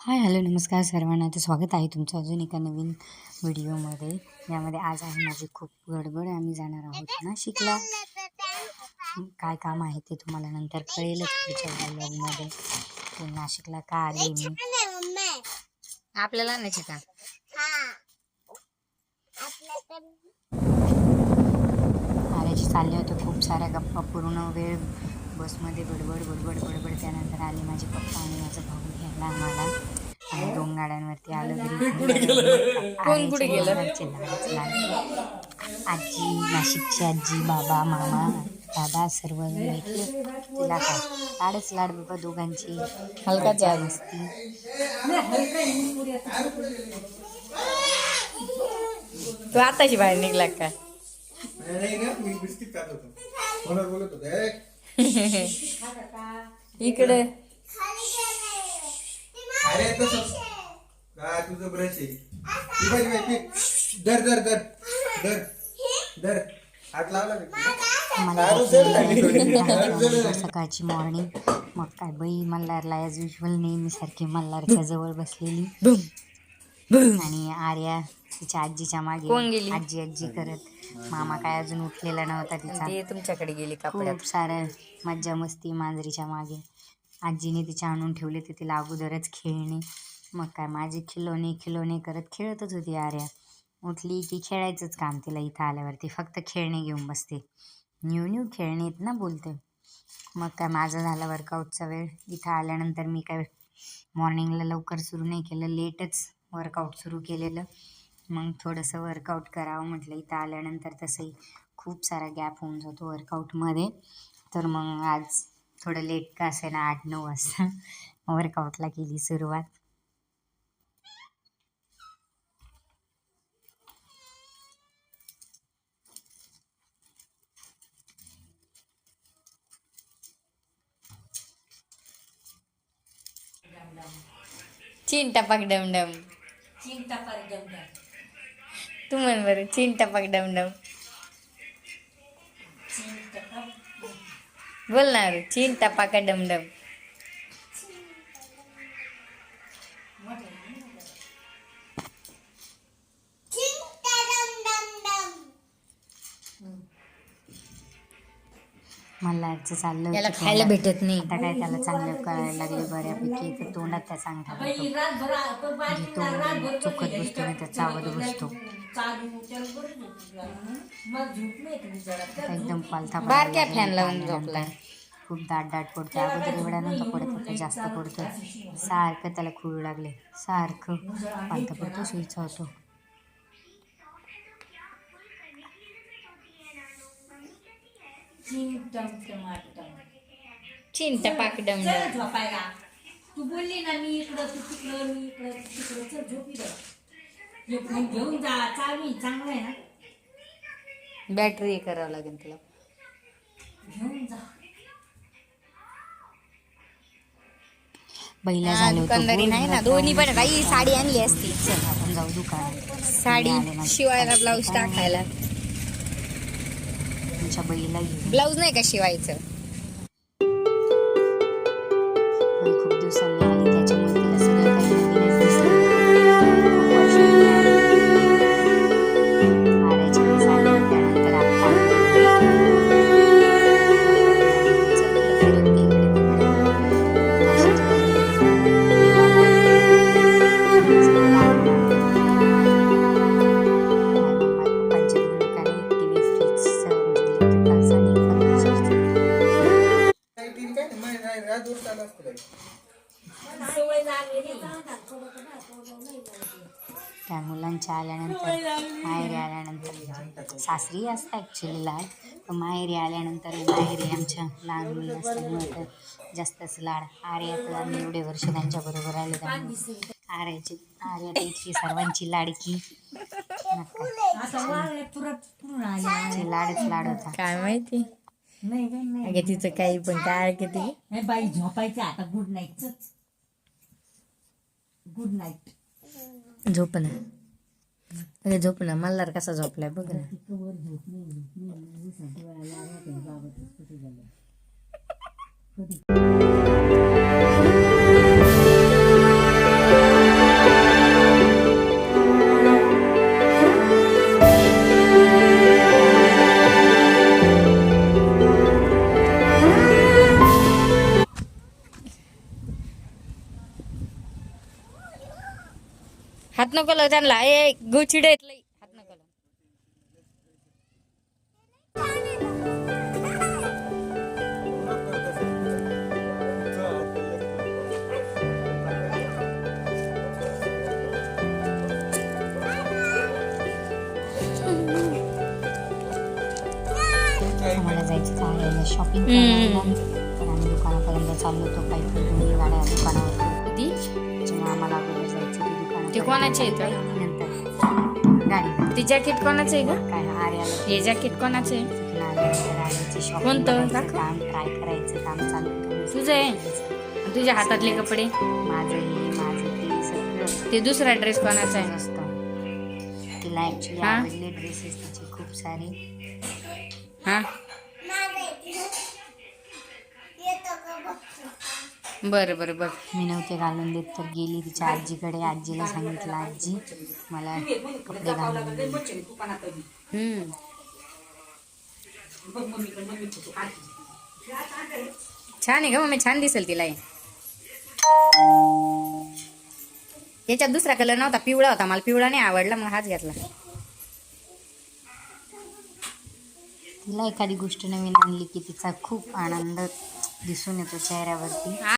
Hi hello नमस्कार सर्वांना. तर स्वागत आहे तुमचं अजून एका नवीन व्हिडिओमध्ये. यामध्ये आज आहे माझी खूप गडबड आम्ही जाणार आहोत नाशिकला. काय काम आहे ते तुम्हाला नंतर कळेलच पुढच्या ब्लॉगमध्ये तर नाशिकला का आले मी? आपल्याला नाही का? आल्याची चालले होते. खूप साऱ्या गप्पा पूर्ण वेळ बसमध्ये बडबड बडबड बडबड त्यानंतर आले माझे पप्पा आणि माझा भाऊ घ्यायला आम्हाला. आणि दोन गाड्यांवरती आलो. आजी नाशिकची आजी बाबा मामा दादा सर्व भेटले तिला काय? लाडच लाड बाबा दोघांची. हलका चहा. मस्ती. तू आताशी बाहेर निघला का? नाही ना मी बिस्किट खात होतो फोनवर बोलत होतो "ए, इकडे. अरे तसं काय तुझं ब्रश आहे. ती बाई, बाई, ती. धर धर धर. धर. धर. हात लावला? मला दारू थोडी. दारू. सकाळची मॉर्निंग मग काय बाई मल्हारला ॲज युजल नेहमीसारखी मल्हारच्या जवळ बसलेली. आणि आर्या तिच्या आजीच्या मागे कोण गेली? आजी आजी करत. मामा काय अजून उठलेला नव्हता तिचा. तुमच्याकडे गेली कपड्यात खूप सारं मज्जा मस्ती मांजरीच्या मागे. आजीने तिच्या आणून ठेवले ते तिला अगोदरच खेळणे. मग काय माझे खिलोने खिलोने करत खेळतच होती आर्या. उठली की खेळायचंच काम तिला इथं आल्यावरती. फक्त खेळणे घेऊन बसते. न्यू न्यू खेळणे आहेत ना बोलते. मग काय माझं झालं वर्कआउटचा वेळ. इथं आल्यानंतर मी काय मॉर्निंगला लवकर सुरू नाही केलं लेटच वर्कआउट सुरू केलेलं. मग थोडंसं वर्कआउट करावं म्हटलं. इथं आल्यानंतर तसंही खूप सारा गॅप होऊन जातो वर्कआउटमध्ये तर मग आज थोडं लेट का असे ना आठ नऊ वाजता वर्कआउटला केली सुरुवात. चीन डम डमडम. तू म्हण बरं. चीन टपाक डमडम बोल ना रे. चीन टपाका डमडम मल्हारचं चाललं याला होतं खायला. भेटत नाही. आता काय त्याला चांगलं कळायला लागले बऱ्यापैकी. तर तोंडात त्या चांगला घेतो चुकत बसतो. नाही तर चावत बसतो. आता एकदम पालथा बारक्या फॅन लावून. झोपलाय. खूप दाट दाट पडतो अगोदर एवढा नव्हता पडत आता जास्त पडतो सारखं त्याला खुळू लागले. सारखं पालथा पडतो सुईचा होतो. चीन टपाक डमडम झोपायला. तू बोलली ना मी इकडं तू तिकडं मी इकडं तू तिकडं. चल झोपी घेऊन जा चालू चांगलं आहे ना बॅटरी हे करावं लागेल तुला. घेऊन जा हा, झालो होतो दुकानदारी नाही ना दोन्ही पण बाई साडी आणली असती. आपण जाऊ दुकानात. साडी शिवायला ब्लाऊज दुकान. टाकायला. तुमच्या घेऊन ब्लाऊज नाही का शिवायचं? दिवस चालू असतं काही. सवय लागलेली त्या मुलांच्या आल्यानंतर माहेरी आल्यानंतर. सासरी असतं ॲक्च्युली लाड पण माहेरी आल्यानंतर माहेरी आमच्या लहान मुलं असल्यामुळे तर जास्तच लाड. आर्या तर आम्ही एवढे वर्ष त्यांच्याबरोबर राहिलो त्यामुळे आर्याची आर्या तर इतकी सर्वांची लाडकी. आले तिचे लाडच लाड होता. काय माहिती? नाही अगे तिचं काही पण काय किती? नाही बाई झोपायचं आता. गुड नाईट गुड नाईट झोप ना. अगे झोप ना. मल्हार कसा झोपलाय बघ ना. झोप नाही बाबा कुठे झालं? हात नको लावू त्यांना. ए गोचिड येत लई. हात नको जायचं आहे शॉपिंग करायला तर आम्ही दुकानापर्यंत चाललो होतो. काही गाड्या दुकानावर. ती त्याच्यामुळे आम्हाला ते कोणाचे का? नंतर. गाडी ते जॅकेट कोणाचं आहे का काय आर्याला? हे जॅकेट कोणाचं आहे? आर्याची कोणतं? करायचं दाखव. काम ट्राय करायचं काम चालू होतं. तुझं आहे? आणि तुझ्या हातातले कपडे? माझं हे माझं ते सगळं. ते दुसरा ड्रेस कोणाचा आहे? असतं तिला ऍक्च्युली हा? आवडले ड्रेसेस तिचे खूप सारे. हा? बरं बरं बरं. मी नव्हते घालून देत तर गेली तिच्या आजीकडे. आजीला सांगितलं आजी मला कपडे घालून दे." हम्म. छान आहे का मम्मी छान दिसेल तिला. याच्यात दुसरा कलर नव्हता पिवळा होता. मला पिवळा नाही आवडला मग हाच घेतला. तिला एखादी गोष्ट नवीन आणली की तिचा खूप आनंद दिसून येतो चेहऱ्यावरती.